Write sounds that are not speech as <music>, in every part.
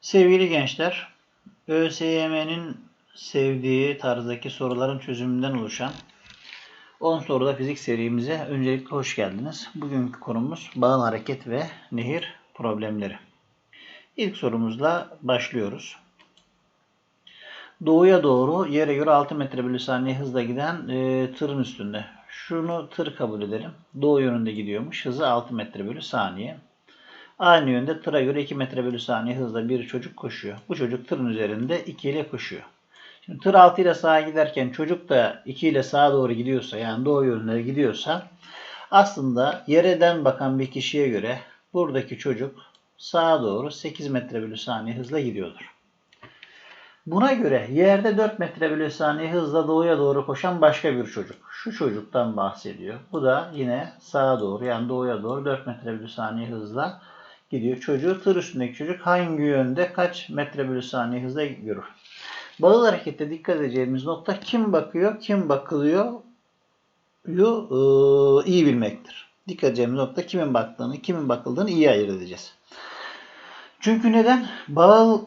Sevgili gençler, ÖSYM'nin sevdiği tarzdaki soruların çözümünden oluşan 10 soruda fizik serimize öncelikle hoş geldiniz. Bugünkü konumuz bağın hareket ve nehir problemleri. İlk sorumuzla başlıyoruz. Doğuya doğru yere göre 6 metre bölü saniye hızla giden e, tırın üstünde. Şunu tır kabul edelim. Doğu yönünde gidiyormuş. Hızı 6 metre bölü saniye. Aynı yönde tıra göre 2 metre bölü saniye hızla bir çocuk koşuyor. Bu çocuk tırın üzerinde 2 ile koşuyor. Şimdi tır 6 ile sağa giderken çocuk da 2 ile sağa doğru gidiyorsa yani doğu yönüne gidiyorsa aslında yereden bakan bir kişiye göre buradaki çocuk sağa doğru 8 metre bölü saniye hızla gidiyordur. Buna göre yerde 4 metre bölü saniye hızla doğuya doğru koşan başka bir çocuk. Şu çocuktan bahsediyor. Bu da yine sağa doğru yani doğuya doğru 4 metre bölü saniye hızla gidiyor. Çocuğu tır üstündeki çocuk hangi yönde kaç metre bölü saniye hızla görür? Bağıl harekette dikkat edeceğimiz nokta kim bakıyor, kim bakılıyor yu ıı, iyi bilmektir. Dikkat edeceğimiz nokta kimin baktığını, kimin bakıldığını iyi ayırt edeceğiz. Çünkü neden? Bağıl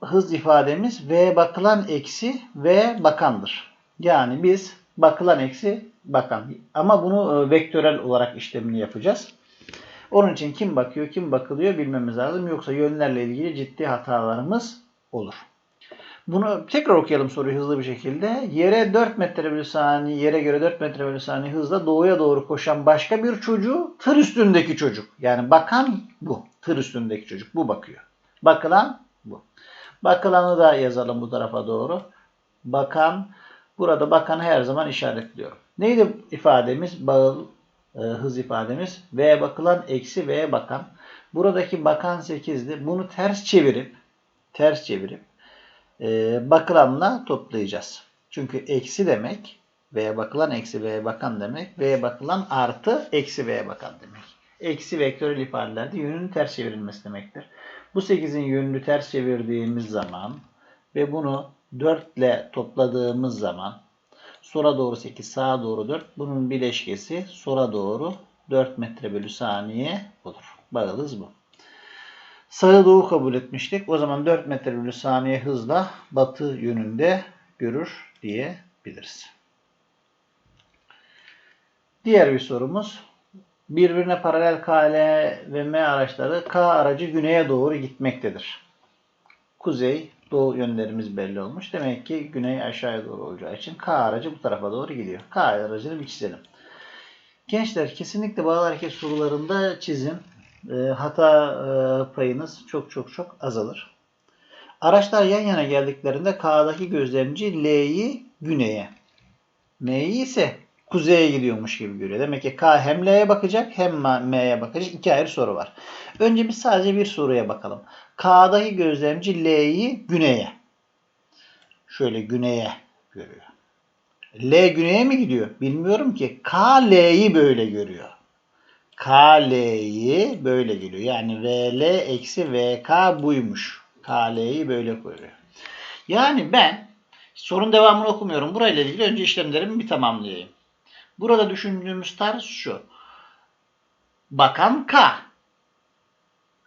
hız ifademiz V bakılan eksi V bakandır. Yani biz bakılan eksi bakan. Ama bunu e, vektörel olarak işlemini yapacağız. Onun için kim bakıyor, kim bakılıyor bilmemiz lazım. Yoksa yönlerle ilgili ciddi hatalarımız olur. Bunu tekrar okuyalım soruyu hızlı bir şekilde. Yere 4 metre bölü saniye, yere göre 4 metre bölü saniye hızla doğuya doğru koşan başka bir çocuğu tır üstündeki çocuk. Yani bakan bu. Tır üstündeki çocuk. Bu bakıyor. Bakılan bu. Bakılanı da yazalım bu tarafa doğru. Bakan, burada bakanı her zaman işaretliyorum. Neydi ifademiz? Bağıl e, hız ifademiz. V bakılan eksi V bakan. Buradaki bakan 8'di. Bunu ters çevirip ters çevirip e, bakılanla toplayacağız. Çünkü eksi demek V bakılan eksi V bakan demek. V bakılan artı eksi V bakan demek. Eksi vektörel ifadelerde yönünün ters çevrilmesi demektir. Bu 8'in yönünü ters çevirdiğimiz zaman ve bunu 4 ile topladığımız zaman sola doğru 8, sağa doğru 4. Bunun bileşkesi sola doğru 4 metre bölü saniye olur. Bağılız bu. Sağı doğu kabul etmiştik. O zaman 4 metre bölü saniye hızla batı yönünde görür diyebiliriz. Diğer bir sorumuz. Birbirine paralel K, L ve M araçları K aracı güneye doğru gitmektedir. Kuzey, doğu yönlerimiz belli olmuş. Demek ki güney aşağıya doğru olacağı için K aracı bu tarafa doğru gidiyor. K aracını bir çizelim. Gençler kesinlikle bağlı hareket sorularında çizin. E, hata e, payınız çok çok çok azalır. Araçlar yan yana geldiklerinde K'daki gözlemci L'yi güneye, M'yi ise kuzeye gidiyormuş gibi görüyor. Demek ki K hem L'ye bakacak hem M'ye bakacak. İki ayrı soru var. Önce biz sadece bir soruya bakalım. K'daki gözlemci L'yi güneye. Şöyle güneye görüyor. L güneye mi gidiyor? Bilmiyorum ki. K L'yi böyle görüyor. K L'yi böyle görüyor. Yani VL eksi VK buymuş. K L'yi böyle görüyor. Yani ben sorun devamını okumuyorum. Burayla ilgili önce işlemlerimi bir tamamlayayım. Burada düşündüğümüz tarz şu. Bakan K.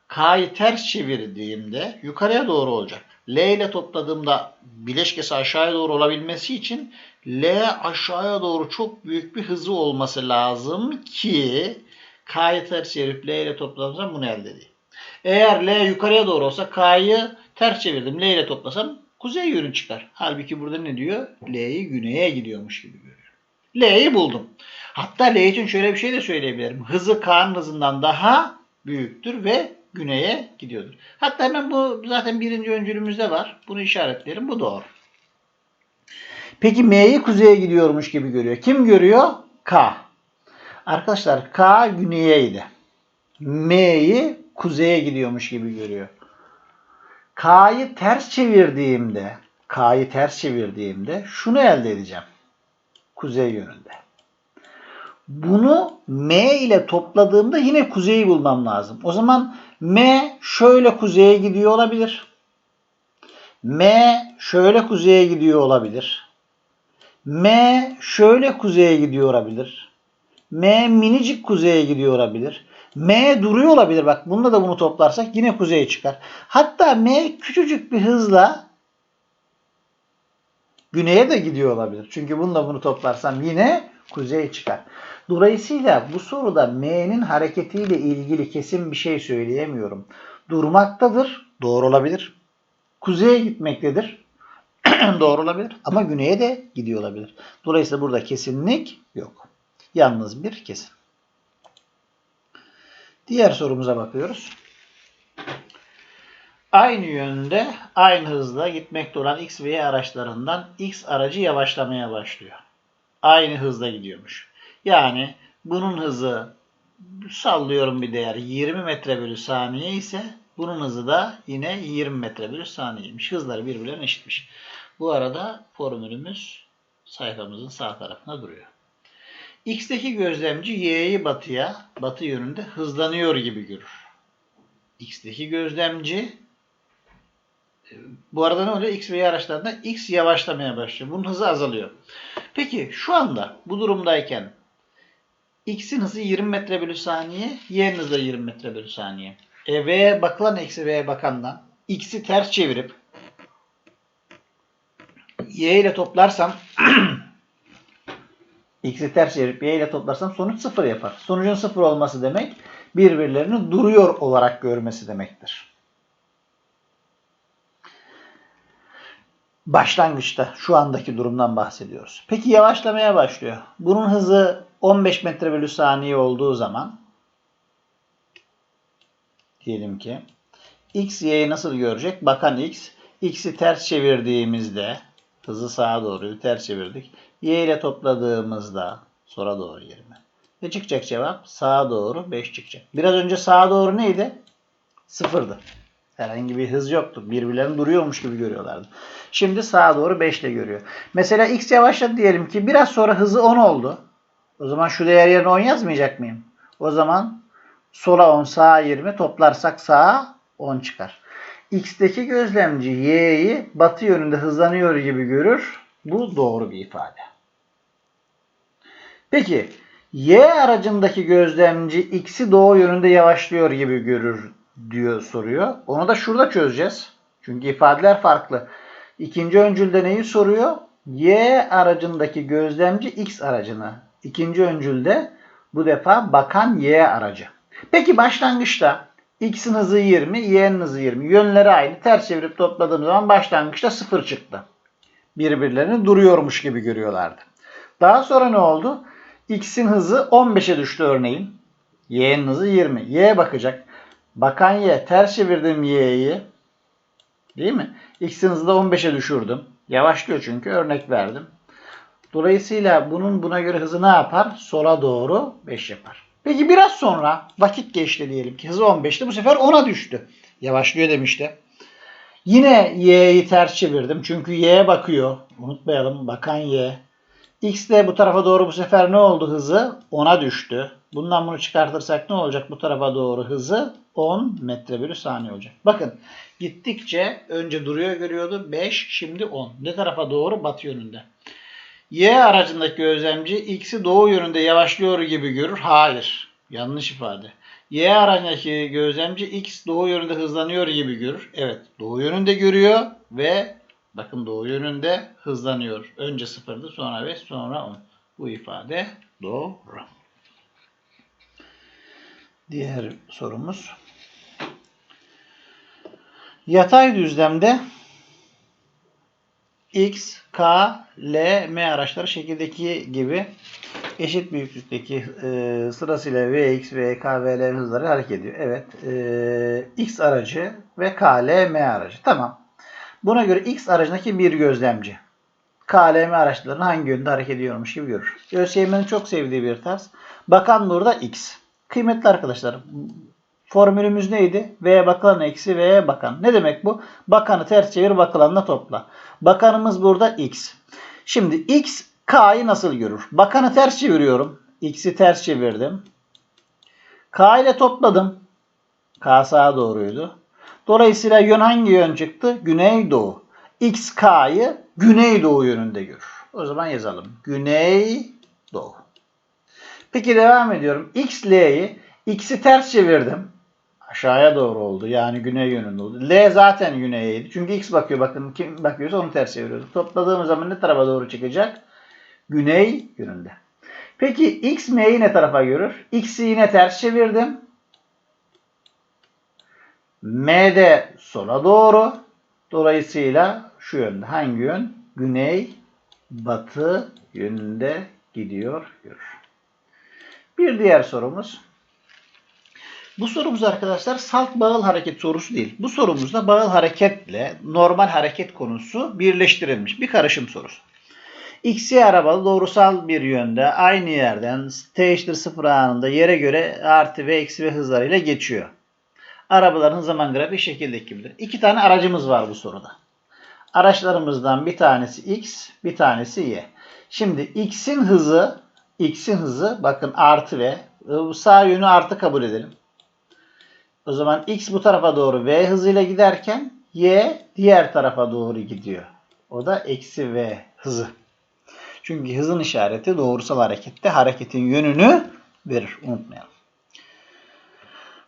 K'yı ters çevirdiğimde yukarıya doğru olacak. L ile topladığımda bileşkesi aşağıya doğru olabilmesi için L aşağıya doğru çok büyük bir hızı olması lazım ki K'yı ters çevirip L ile topladığımda bunu elde edeyim. Eğer L yukarıya doğru olsa K'yı ters çevirdim. L ile toplasam kuzey yönü çıkar. Halbuki burada ne diyor? L'yi güneye gidiyormuş gibi görüyorum. L'yi buldum. Hatta L için şöyle bir şey de söyleyebilirim. Hızı K'nın hızından daha büyüktür ve güneye gidiyordur. Hatta hemen bu zaten birinci öncülümüzde var. Bunu işaretleyelim. Bu doğru. Peki M'yi kuzeye gidiyormuş gibi görüyor. Kim görüyor? K. Arkadaşlar K güneyeydi. M'yi kuzeye gidiyormuş gibi görüyor. K'yı ters çevirdiğimde K'yı ters çevirdiğimde şunu elde edeceğim. Kuzey yönünde. Bunu M ile topladığımda yine kuzeyi bulmam lazım. O zaman M şöyle kuzeye gidiyor olabilir. M şöyle kuzeye gidiyor olabilir. M şöyle kuzeye gidiyor olabilir. M minicik kuzeye gidiyor olabilir. M duruyor olabilir. Bak bunda da bunu toplarsak yine kuzeye çıkar. Hatta M küçücük bir hızla güneye de gidiyor olabilir. Çünkü bununla bunu toplarsam yine kuzeye çıkar. Dolayısıyla bu soruda M'nin hareketiyle ilgili kesin bir şey söyleyemiyorum. Durmaktadır. Doğru olabilir. Kuzeye gitmektedir. <clears throat> Doğru olabilir. Ama güneye de gidiyor olabilir. Dolayısıyla burada kesinlik yok. Yalnız bir kesin. Diğer sorumuza bakıyoruz. Aynı yönde, aynı hızla gitmekte olan X ve Y araçlarından X aracı yavaşlamaya başlıyor. Aynı hızla gidiyormuş. Yani bunun hızı sallıyorum bir değer 20 metre bölü saniye ise bunun hızı da yine 20 metre bölü saniyeymiş. Hızları birbirlerine eşitmiş. Bu arada formülümüz sayfamızın sağ tarafında duruyor. X'teki gözlemci Y'yi batıya, batı yönünde hızlanıyor gibi görür. X'teki gözlemci bu arada ne oluyor? X ve Y araçlarında X yavaşlamaya başlıyor. Bunun hızı azalıyor. Peki şu anda bu durumdayken X'in hızı 20 metre bölü saniye, Y'nin hızı da 20 metre bölü saniye. E, V'ye bakılan eksi V'ye bakandan X'i ters çevirip Y ile toplarsam <clears throat> X'i ters çevirip Y ile toplarsam sonuç sıfır yapar. Sonucun sıfır olması demek birbirlerini duruyor olarak görmesi demektir. Başlangıçta şu andaki durumdan bahsediyoruz. Peki yavaşlamaya başlıyor. Bunun hızı 15 metre bölü saniye olduğu zaman diyelim ki x y'yi nasıl görecek? Bakan x x'i ters çevirdiğimizde hızı sağa doğru ters çevirdik. y ile topladığımızda sola doğru 20. Ne çıkacak cevap? Sağa doğru 5 çıkacak. Biraz önce sağa doğru neydi? Sıfırdı. Herhangi bir hız yoktu. Birbirlerini duruyormuş gibi görüyorlardı. Şimdi sağa doğru 5 ile görüyor. Mesela x yavaşladı diyelim ki biraz sonra hızı 10 oldu. O zaman şu değer yerine 10 yazmayacak mıyım? O zaman sola 10 sağa 20 toplarsak sağa 10 çıkar. X'teki gözlemci Y'yi batı yönünde hızlanıyor gibi görür. Bu doğru bir ifade. Peki Y aracındaki gözlemci X'i doğu yönünde yavaşlıyor gibi görür diyor soruyor. Onu da şurada çözeceğiz. Çünkü ifadeler farklı. İkinci öncülde neyi soruyor? Y aracındaki gözlemci X aracını. İkinci öncülde bu defa bakan Y aracı. Peki başlangıçta X'in hızı 20, Y'nin hızı 20. Yönleri aynı. Ters çevirip topladığım zaman başlangıçta 0 çıktı. Birbirlerini duruyormuş gibi görüyorlardı. Daha sonra ne oldu? X'in hızı 15'e düştü örneğin. Y'nin hızı 20. Y'ye bakacak. Bakan Y. Ters çevirdim Y'yi. Değil mi? X'in hızı da 15'e düşürdüm. Yavaşlıyor çünkü örnek verdim. Dolayısıyla bunun buna göre hızı ne yapar? Sola doğru 5 yapar. Peki biraz sonra vakit geçti diyelim ki hızı 15'ti. Bu sefer 10'a düştü. Yavaşlıyor demişti. Yine y'yi ters çevirdim. Çünkü y'ye bakıyor. Unutmayalım bakan y. X de bu tarafa doğru bu sefer ne oldu hızı? 10'a düştü. Bundan bunu çıkartırsak ne olacak? Bu tarafa doğru hızı 10 metre bölü saniye olacak. Bakın gittikçe önce duruyor görüyordu. 5 şimdi 10. Ne tarafa doğru? Batı yönünde. Y aracındaki gözlemci X'i doğu yönünde yavaşlıyor gibi görür. Hayır. Yanlış ifade. Y aracındaki gözlemci X doğu yönünde hızlanıyor gibi görür. Evet. Doğu yönünde görüyor ve bakın doğu yönünde hızlanıyor. Önce sıfırdı sonra 5 sonra 10. Bu ifade doğru. Diğer sorumuz. Yatay düzlemde X, K, L, M araçları şekildeki gibi eşit büyüklükteki e, sırasıyla VX, VK, VL hızları hareket ediyor. Evet. E, X aracı ve K, L, M aracı. Tamam. Buna göre X aracındaki bir gözlemci. K, L, M araçlarının hangi yönde hareket ediyormuş gibi görür. ÖSYM'nin çok sevdiği bir tarz. Bakan burada X. Kıymetli arkadaşlar Formülümüz neydi? V'ye bakan eksi V'ye bakan. Ne demek bu? Bakanı ters çevir bakılanla topla. Bakanımız burada X. Şimdi X K'yı nasıl görür? Bakanı ters çeviriyorum. X'i ters çevirdim. K ile topladım. K sağa doğruydu. Dolayısıyla yön hangi yön çıktı? Güneydoğu. X K'yı Güneydoğu yönünde görür. O zaman yazalım. Güneydoğu. Peki devam ediyorum. X X'i ters çevirdim. Aşağıya doğru oldu. Yani güney yönünde oldu. L zaten güneyeydi. Çünkü X bakıyor. Bakın kim bakıyorsa onu ters çeviriyoruz. Topladığımız zaman ne tarafa doğru çıkacak? Güney yönünde. Peki X M'yi ne tarafa görür? X'i yine ters çevirdim. M de sola doğru. Dolayısıyla şu yönde. Hangi yön? Güney, batı yönünde gidiyor görür. Bir diğer sorumuz. Bu sorumuz arkadaşlar salt bağıl hareket sorusu değil. Bu sorumuzda bağıl hareketle normal hareket konusu birleştirilmiş bir karışım sorusu. XY arabalı doğrusal bir yönde aynı yerden t eşittir 0 anında yere göre artı ve eksi ve hızlarıyla geçiyor. Arabaların zaman grafiği şekildeki gibidir. İki tane aracımız var bu soruda. Araçlarımızdan bir tanesi X, bir tanesi Y. Şimdi X'in hızı, X'in hızı bakın artı ve sağ yönü artı kabul edelim. O zaman X bu tarafa doğru V hızıyla giderken Y diğer tarafa doğru gidiyor. O da eksi V hızı. Çünkü hızın işareti doğrusal harekette hareketin yönünü verir. Unutmayalım.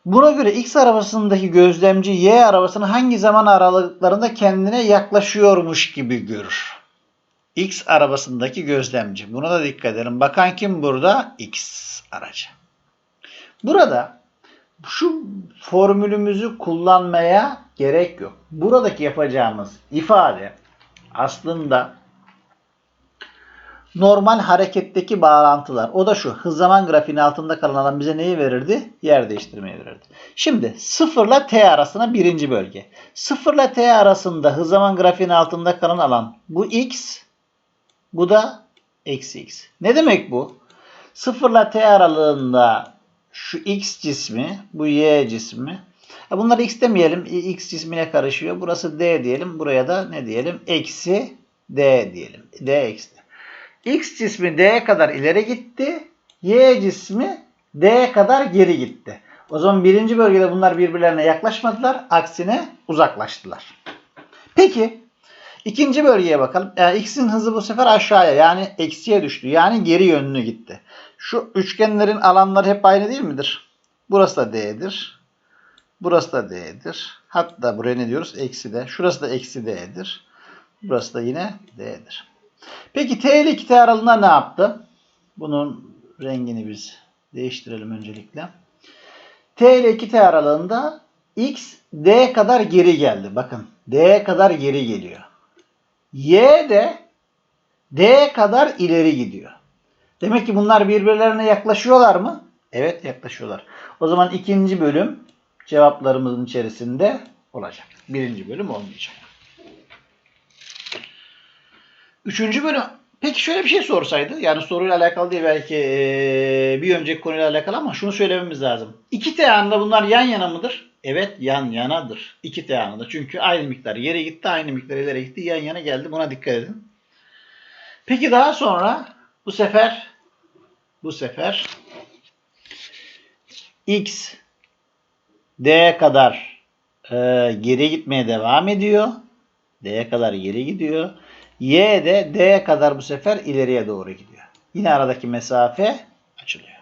Buna göre X arabasındaki gözlemci Y arabasını hangi zaman aralıklarında kendine yaklaşıyormuş gibi görür. X arabasındaki gözlemci. Buna da dikkat edelim. Bakan kim burada? X aracı. Burada şu formülümüzü kullanmaya gerek yok. Buradaki yapacağımız ifade aslında normal hareketteki bağlantılar. O da şu. Hız zaman grafiğinin altında kalan alan bize neyi verirdi? Yer değiştirmeyi verirdi. Şimdi 0 ile t arasına birinci bölge. 0 ile t arasında hız zaman grafiğinin altında kalan alan bu x. Bu da eksi x. Ne demek bu? 0 ile t aralığında şu x cismi, bu y cismi. Bunları x demeyelim. x cismine karışıyor. Burası d diyelim. Buraya da ne diyelim? Eksi d diyelim. d eksi. X cismi D'ye kadar ileri gitti. Y cismi D'ye kadar geri gitti. O zaman birinci bölgede bunlar birbirlerine yaklaşmadılar. Aksine uzaklaştılar. Peki ikinci bölgeye bakalım. Yani X'in hızı bu sefer aşağıya yani eksiye düştü. Yani geri yönlü gitti. Şu üçgenlerin alanları hep aynı değil midir? Burası da D'dir. Burası da D'dir. Hatta buraya ne diyoruz? Eksi D. Şurası da eksi D'dir. Burası da yine D'dir. Peki T ile 2T aralığında ne yaptı? Bunun rengini biz değiştirelim öncelikle. T ile 2T aralığında X D kadar geri geldi. Bakın D kadar geri geliyor. Y de D kadar ileri gidiyor. Demek ki bunlar birbirlerine yaklaşıyorlar mı? Evet yaklaşıyorlar. O zaman ikinci bölüm cevaplarımızın içerisinde olacak. Birinci bölüm olmayacak. Üçüncü bölüm. Peki şöyle bir şey sorsaydı. Yani soruyla alakalı değil belki ee, bir önceki konuyla alakalı ama şunu söylememiz lazım. İki T anında bunlar yan yana mıdır? Evet yan yanadır. İki T anında. Çünkü aynı miktar yere gitti, aynı miktar ileri gitti. Yan yana geldi. Buna dikkat edin. Peki daha sonra bu sefer bu sefer X D'ye kadar e, geri gitmeye devam ediyor. D'ye kadar geri gidiyor. Y de D'ye kadar bu sefer ileriye doğru gidiyor. Yine aradaki mesafe açılıyor.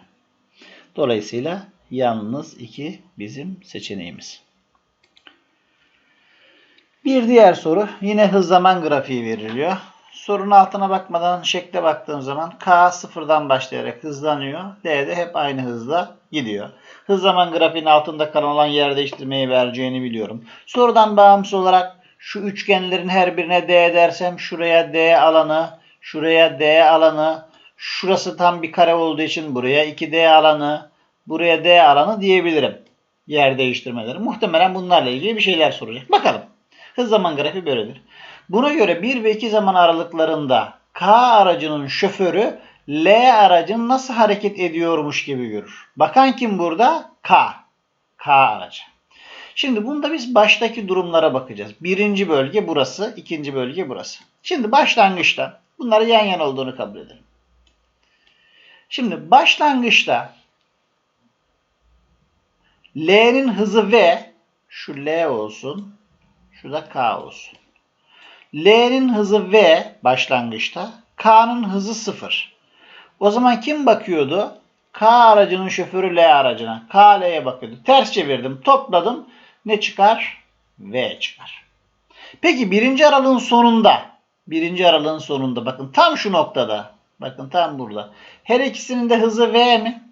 Dolayısıyla yalnız 2 bizim seçeneğimiz. Bir diğer soru yine hız zaman grafiği veriliyor. Sorunun altına bakmadan şekle baktığım zaman K sıfırdan başlayarak hızlanıyor. D de hep aynı hızla gidiyor. Hız zaman grafiğinin altında kalan yer değiştirmeyi vereceğini biliyorum. Sorudan bağımsız olarak şu üçgenlerin her birine D dersem şuraya D alanı, şuraya D alanı, şurası tam bir kare olduğu için buraya 2D alanı, buraya D alanı diyebilirim. Yer değiştirmeleri. Muhtemelen bunlarla ilgili bir şeyler soracak. Bakalım. Hız zaman grafiği böyledir. Buna göre 1 ve 2 zaman aralıklarında K aracının şoförü L aracın nasıl hareket ediyormuş gibi görür. Bakan kim burada? K. K aracı. Şimdi bunda biz baştaki durumlara bakacağız. Birinci bölge burası, ikinci bölge burası. Şimdi başlangıçta bunları yan yana olduğunu kabul edelim. Şimdi başlangıçta L'nin hızı V, şu L olsun, şu da K olsun. L'nin hızı V başlangıçta, K'nın hızı 0. O zaman kim bakıyordu? K aracının şoförü L aracına. K L'ye bakıyordu. Ters çevirdim, topladım. Ne çıkar? V çıkar. Peki birinci aralığın sonunda, birinci aralığın sonunda bakın tam şu noktada, bakın tam burada. Her ikisinin de hızı V mi?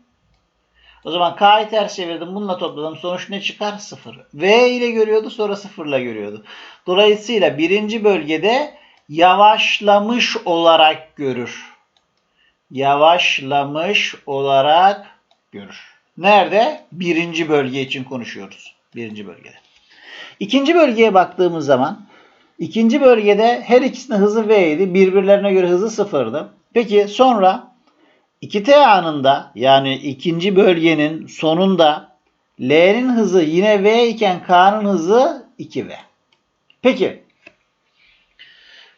O zaman K'yı ters çevirdim. Bununla topladım. Sonuç ne çıkar? 0. V ile görüyordu. Sonra 0 ile görüyordu. Dolayısıyla birinci bölgede yavaşlamış olarak görür. Yavaşlamış olarak görür. Nerede? Birinci bölge için konuşuyoruz. Birinci bölgede. İkinci bölgeye baktığımız zaman ikinci bölgede her ikisinin hızı V idi. Birbirlerine göre hızı sıfırdı. Peki sonra 2T anında yani ikinci bölgenin sonunda L'nin hızı yine V iken K'nın hızı 2V. Peki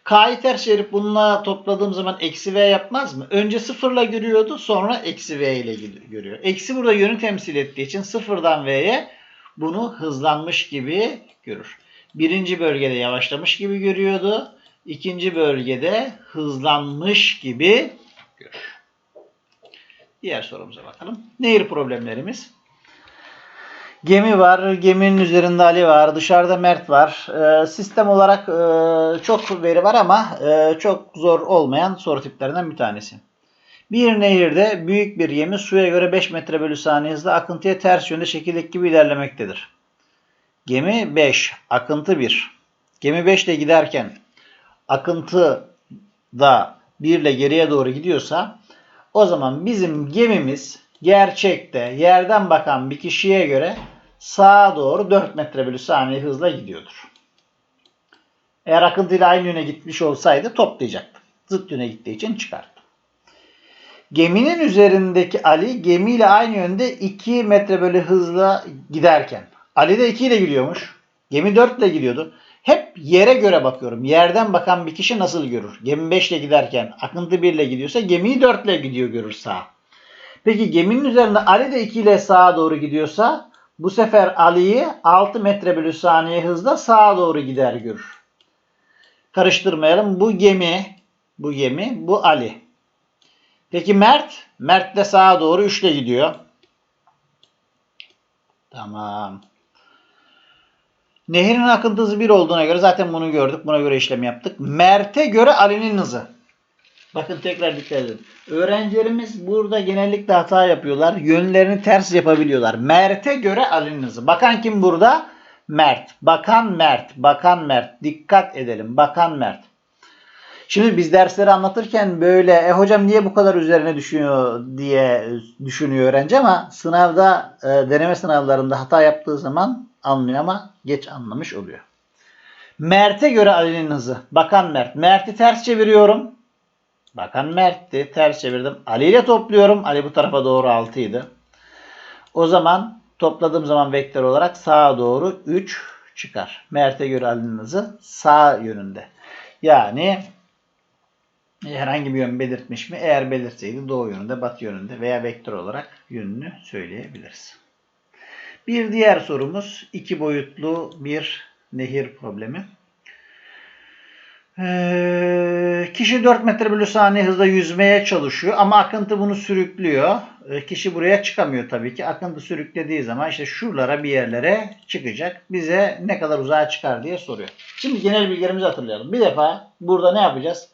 K'yı ters çevirip bununla topladığım zaman eksi V yapmaz mı? Önce sıfırla görüyordu sonra eksi V ile görüyor. Eksi burada yönü temsil ettiği için sıfırdan V'ye bunu hızlanmış gibi görür. Birinci bölgede yavaşlamış gibi görüyordu. İkinci bölgede hızlanmış gibi görür. Diğer sorumuza bakalım. Nehir problemlerimiz. Gemi var, geminin üzerinde Ali var, dışarıda Mert var. Ee, sistem olarak e, çok veri var ama e, çok zor olmayan soru tiplerinden bir tanesi. Bir nehirde büyük bir gemi suya göre 5 metre bölü saniye hızla akıntıya ters yönde şekildeki gibi ilerlemektedir. Gemi 5, akıntı 1. Gemi 5 ile giderken akıntı da 1 ile geriye doğru gidiyorsa o zaman bizim gemimiz gerçekte yerden bakan bir kişiye göre sağa doğru 4 metre bölü saniye hızla gidiyordur. Eğer akıntıyla aynı yöne gitmiş olsaydı toplayacaktı. Zıt yöne gittiği için çıkarttı. Geminin üzerindeki Ali gemiyle aynı yönde 2 metre bölü hızla giderken. Ali de 2 ile gidiyormuş. Gemi 4 ile gidiyordu. Hep yere göre bakıyorum. Yerden bakan bir kişi nasıl görür? Gemi 5 ile giderken akıntı 1 ile gidiyorsa gemiyi 4 ile gidiyor görür sağa. Peki geminin üzerinde Ali de 2 ile sağa doğru gidiyorsa bu sefer Ali'yi 6 metre bölü saniye hızla sağa doğru gider görür. Karıştırmayalım. Bu gemi, bu gemi, bu Ali. Peki Mert? Mert de sağa doğru 3 ile gidiyor. Tamam. Nehrin akıntı hızı 1 olduğuna göre zaten bunu gördük. Buna göre işlem yaptık. Mert'e göre Ali'nin hızı. Bakın tekrar dikkat edin. Öğrencilerimiz burada genellikle hata yapıyorlar. Yönlerini ters yapabiliyorlar. Mert'e göre Ali'nin hızı. Bakan kim burada? Mert. Bakan Mert. Bakan Mert. Dikkat edelim. Bakan Mert. Şimdi biz dersleri anlatırken böyle e hocam niye bu kadar üzerine düşünüyor diye düşünüyor öğrenci ama sınavda e, deneme sınavlarında hata yaptığı zaman anlıyor ama geç anlamış oluyor. Mert'e göre Ali'nin hızı. Bakan Mert. Mert'i ters çeviriyorum. Bakan Mert'ti. Ters çevirdim. Ali ile topluyorum. Ali bu tarafa doğru 6 idi. O zaman topladığım zaman vektör olarak sağa doğru 3 çıkar. Mert'e göre Ali'nin hızı sağ yönünde. Yani herhangi bir yön belirtmiş mi? Eğer belirtseydi doğu yönünde, batı yönünde veya vektör olarak yönünü söyleyebiliriz. Bir diğer sorumuz iki boyutlu bir nehir problemi. Ee, kişi 4 metre bölü saniye hızla yüzmeye çalışıyor ama akıntı bunu sürüklüyor. Ee, kişi buraya çıkamıyor tabii ki. Akıntı sürüklediği zaman işte şuralara bir yerlere çıkacak. Bize ne kadar uzağa çıkar diye soruyor. Şimdi genel bilgilerimizi hatırlayalım. Bir defa burada ne yapacağız?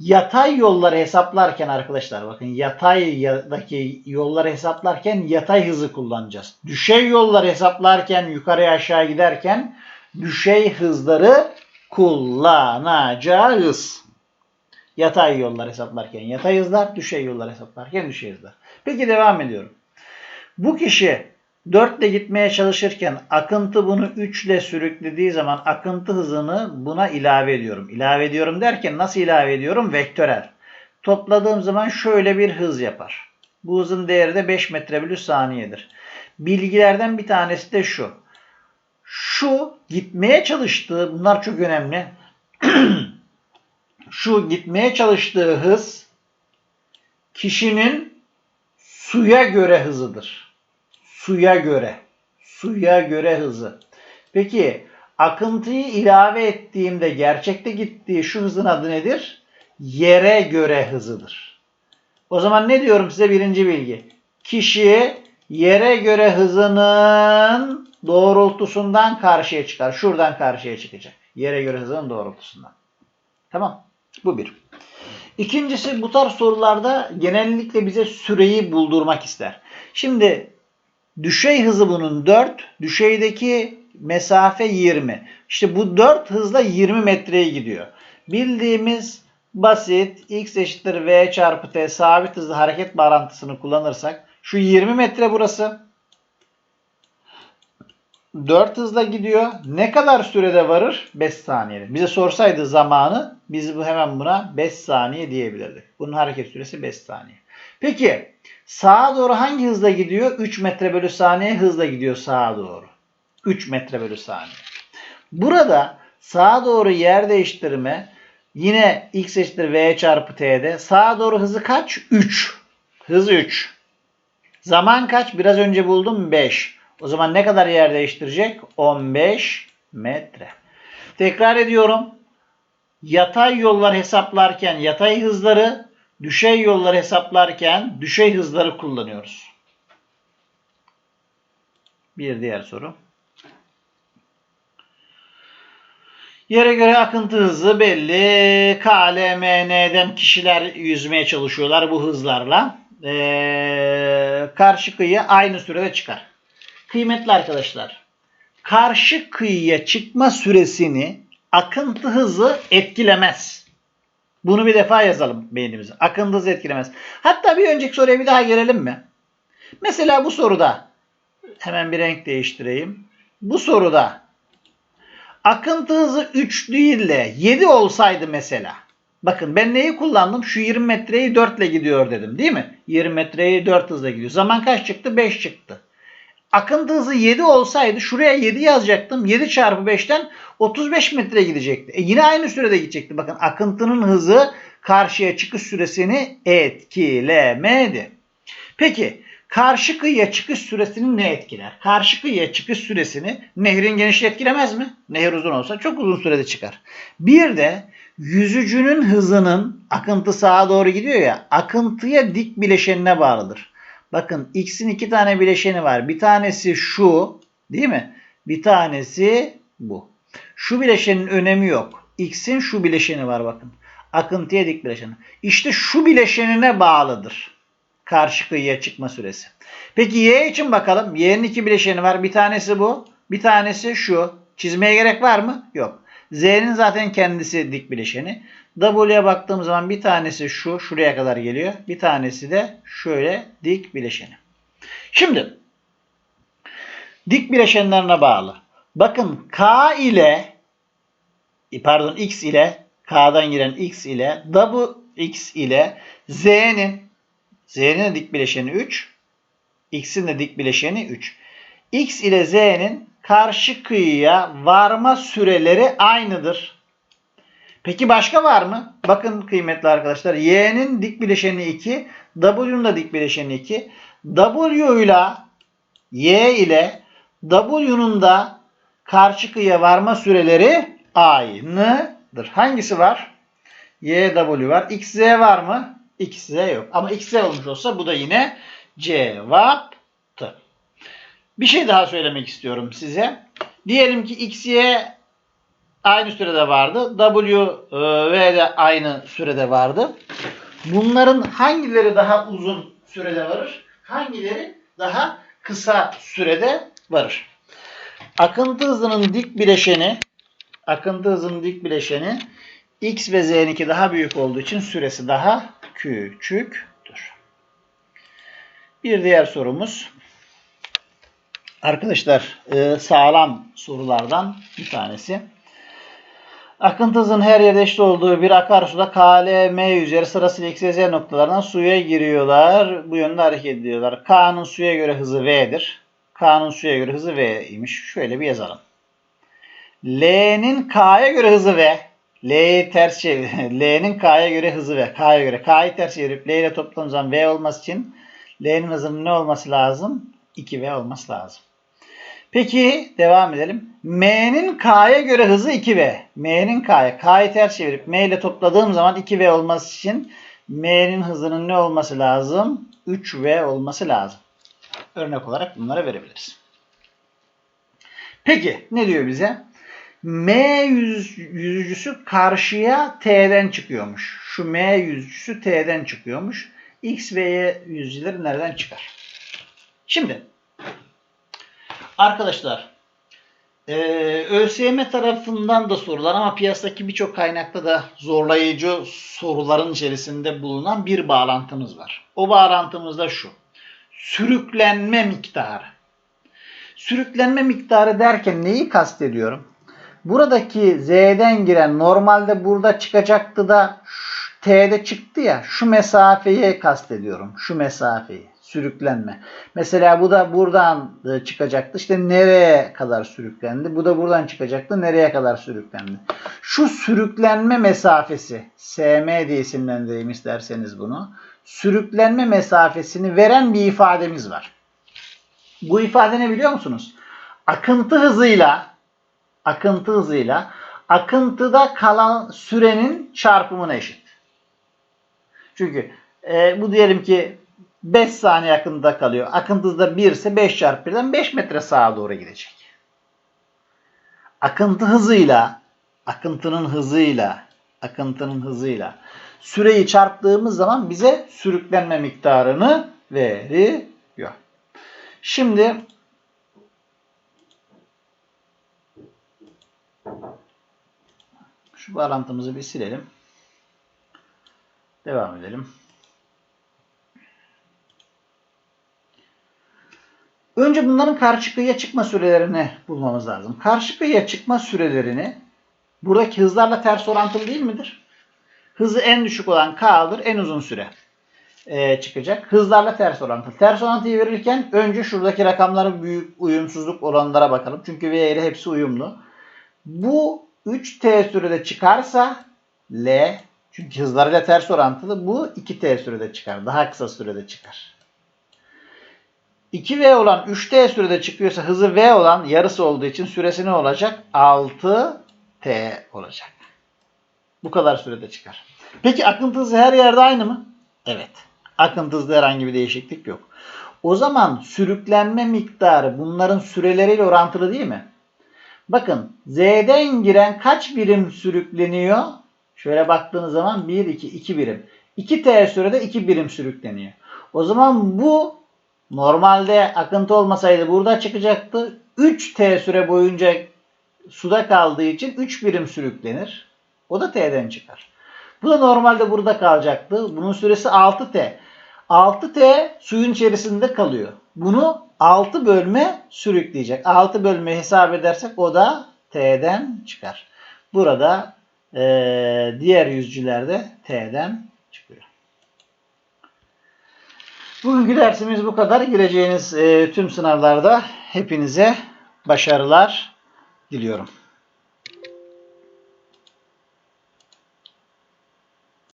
Yatay yolları hesaplarken arkadaşlar bakın yataydaki yolları hesaplarken yatay hızı kullanacağız. Düşey yolları hesaplarken yukarıya aşağı giderken düşey hızları kullanacağız. Yatay yollar hesaplarken yatay hızlar, düşey yollar hesaplarken düşey hızlar. Peki devam ediyorum. Bu kişi 4 ile gitmeye çalışırken akıntı bunu 3 ile sürüklediği zaman akıntı hızını buna ilave ediyorum. İlave ediyorum derken nasıl ilave ediyorum? Vektörel. Topladığım zaman şöyle bir hız yapar. Bu hızın değeri de 5 metre bölü saniyedir. Bilgilerden bir tanesi de şu. Şu gitmeye çalıştığı, bunlar çok önemli. <clears throat> şu gitmeye çalıştığı hız kişinin suya göre hızıdır suya göre. Suya göre hızı. Peki akıntıyı ilave ettiğimde gerçekte gittiği şu hızın adı nedir? Yere göre hızıdır. O zaman ne diyorum size birinci bilgi? Kişi yere göre hızının doğrultusundan karşıya çıkar. Şuradan karşıya çıkacak. Yere göre hızının doğrultusundan. Tamam. Bu bir. İkincisi bu tarz sorularda genellikle bize süreyi buldurmak ister. Şimdi düşey hızı bunun 4, düşeydeki mesafe 20. İşte bu 4 hızla 20 metreye gidiyor. Bildiğimiz basit x eşittir v çarpı t sabit hızlı hareket bağlantısını kullanırsak şu 20 metre burası 4 hızla gidiyor. Ne kadar sürede varır? 5 saniyede. Bize sorsaydı zamanı biz bu hemen buna 5 saniye diyebilirdik. Bunun hareket süresi 5 saniye. Peki sağa doğru hangi hızla gidiyor? 3 metre bölü saniye hızla gidiyor sağa doğru. 3 metre bölü saniye. Burada sağa doğru yer değiştirme yine x eşittir v çarpı t'de sağa doğru hızı kaç? 3. Hız 3. Zaman kaç? Biraz önce buldum 5. O zaman ne kadar yer değiştirecek? 15 metre. Tekrar ediyorum. Yatay yollar hesaplarken yatay hızları, düşey yollar hesaplarken düşey hızları kullanıyoruz. Bir diğer soru. Yere göre akıntı hızı belli. KLMN'den kişiler yüzmeye çalışıyorlar bu hızlarla. Ee, karşı kıyıya aynı sürede çıkar. Kıymetli arkadaşlar, karşı kıyıya çıkma süresini akıntı hızı etkilemez. Bunu bir defa yazalım beynimize. Akıntı hızı etkilemez. Hatta bir önceki soruya bir daha gelelim mi? Mesela bu soruda hemen bir renk değiştireyim. Bu soruda akıntı hızı 3 değil de 7 olsaydı mesela. Bakın ben neyi kullandım? Şu 20 metreyi 4 ile gidiyor dedim değil mi? 20 metreyi 4 hızla gidiyor. Zaman kaç çıktı? 5 çıktı. Akıntı hızı 7 olsaydı şuraya 7 yazacaktım. 7 çarpı 5'ten 35 metre gidecekti. E yine aynı sürede gidecekti. Bakın akıntının hızı karşıya çıkış süresini etkilemedi. Peki karşı kıyıya çıkış süresini ne etkiler? Karşı kıyıya çıkış süresini nehrin genişliği etkilemez mi? Nehir uzun olsa çok uzun sürede çıkar. Bir de yüzücünün hızının akıntı sağa doğru gidiyor ya akıntıya dik bileşenine bağlıdır. Bakın x'in iki tane bileşeni var. Bir tanesi şu değil mi? Bir tanesi bu. Şu bileşenin önemi yok. X'in şu bileşeni var bakın. Akıntıya dik bileşeni. İşte şu bileşenine bağlıdır. Karşı kıyıya çıkma süresi. Peki y için bakalım. Y'nin iki bileşeni var. Bir tanesi bu. Bir tanesi şu. Çizmeye gerek var mı? Yok. Z'nin zaten kendisi dik bileşeni. W'ye baktığım zaman bir tanesi şu, şuraya kadar geliyor. Bir tanesi de şöyle dik bileşeni. Şimdi dik bileşenlerine bağlı. Bakın K ile pardon X ile K'dan giren X ile WX ile Z'nin Z'nin dik bileşeni 3 X'in de dik bileşeni 3. X ile Z'nin karşı kıyıya varma süreleri aynıdır. Peki başka var mı? Bakın kıymetli arkadaşlar. Y'nin dik bileşeni 2. W'nun da dik bileşeni 2. W ile Y ile W'nun da karşı kıyıya varma süreleri aynıdır. Hangisi var? Y, W var. X, Z var mı? X, Z yok. Ama X, Z olmuş olsa bu da yine cevaptı. Bir şey daha söylemek istiyorum size. Diyelim ki X, aynı sürede vardı. W e, V de aynı sürede vardı. Bunların hangileri daha uzun sürede varır? Hangileri daha kısa sürede varır? Akıntı hızının dik bileşeni akıntı hızının dik bileşeni X ve Z'ninki daha büyük olduğu için süresi daha küçüktür. Bir diğer sorumuz. Arkadaşlar e, sağlam sorulardan bir tanesi. Akıntı her yerde eşit olduğu bir akarsuda K, L, M üzeri sırasıyla X, Z noktalarından suya giriyorlar. Bu yönde hareket ediyorlar. K'nın suya göre hızı V'dir. K'nın suya göre hızı V'ymiş. Şöyle bir yazalım. L'nin K'ya göre hızı V. L'yi ters. <laughs> L'nin K'ya göre hızı V. K'ya göre. K'yı ters çevirip L ile zaman V olması için L'nin hızının ne olması lazım? 2V olması lazım. Peki devam edelim. M'nin K'ya göre hızı 2V. M'nin K'ya. K'yı ters çevirip M ile topladığım zaman 2V olması için M'nin hızının ne olması lazım? 3V olması lazım. Örnek olarak bunlara verebiliriz. Peki ne diyor bize? M yüz, yüzücüsü karşıya T'den çıkıyormuş. Şu M yüzücüsü T'den çıkıyormuş. X ve Y yüzücüleri nereden çıkar? Şimdi arkadaşlar ee, ÖSYM tarafından da sorular ama piyasadaki birçok kaynakta da zorlayıcı soruların içerisinde bulunan bir bağlantımız var. O bağlantımız da şu. Sürüklenme miktarı. Sürüklenme miktarı derken neyi kastediyorum? Buradaki Z'den giren normalde burada çıkacaktı da T'de çıktı ya şu mesafeyi kastediyorum. Şu mesafeyi. Sürüklenme. Mesela bu da buradan e, çıkacaktı. İşte nereye kadar sürüklendi? Bu da buradan çıkacaktı. Nereye kadar sürüklendi? Şu sürüklenme mesafesi SM diye isimlendireyim isterseniz bunu. Sürüklenme mesafesini veren bir ifademiz var. Bu ifade ne biliyor musunuz? Akıntı hızıyla akıntı hızıyla akıntıda kalan sürenin çarpımına eşit. Çünkü e, bu diyelim ki 5 saniye akıntıda kalıyor. Akıntı hızı da 1 ise 5 çarpı 1'den 5 metre sağa doğru gidecek. Akıntı hızıyla akıntının hızıyla akıntının hızıyla süreyi çarptığımız zaman bize sürüklenme miktarını veriyor. Şimdi şu bağlantımızı bir silelim. Devam edelim. Önce bunların karşı kıyıya çıkma sürelerini bulmamız lazım. Karşı kıyıya çıkma sürelerini buradaki hızlarla ters orantılı değil midir? Hızı en düşük olan K'dır. En uzun süre e, çıkacak. Hızlarla ters orantılı. Ters orantıyı verirken önce şuradaki rakamların büyük uyumsuzluk oranlara bakalım. Çünkü V ile hepsi uyumlu. Bu 3T sürede çıkarsa L çünkü hızlarıyla ters orantılı bu 2T sürede çıkar. Daha kısa sürede çıkar. 2V olan 3T sürede çıkıyorsa hızı V olan yarısı olduğu için süresi ne olacak? 6T olacak. Bu kadar sürede çıkar. Peki akıntı hızı her yerde aynı mı? Evet. Akıntı hızında herhangi bir değişiklik yok. O zaman sürüklenme miktarı bunların süreleriyle orantılı değil mi? Bakın Z'den giren kaç birim sürükleniyor? Şöyle baktığınız zaman 1, 2, 2 birim. 2T sürede 2 birim sürükleniyor. O zaman bu normalde akıntı olmasaydı burada çıkacaktı. 3T süre boyunca suda kaldığı için 3 birim sürüklenir. O da T'den çıkar. Bu da normalde burada kalacaktı. Bunun süresi 6T. 6T suyun içerisinde kalıyor. Bunu 6 bölme sürükleyecek. 6 bölme hesap edersek o da T'den çıkar. Burada e, diğer yüzcülerde T'den çıkıyor. Bugünkü dersimiz bu kadar. Gireceğiniz e, tüm sınavlarda hepinize başarılar diliyorum.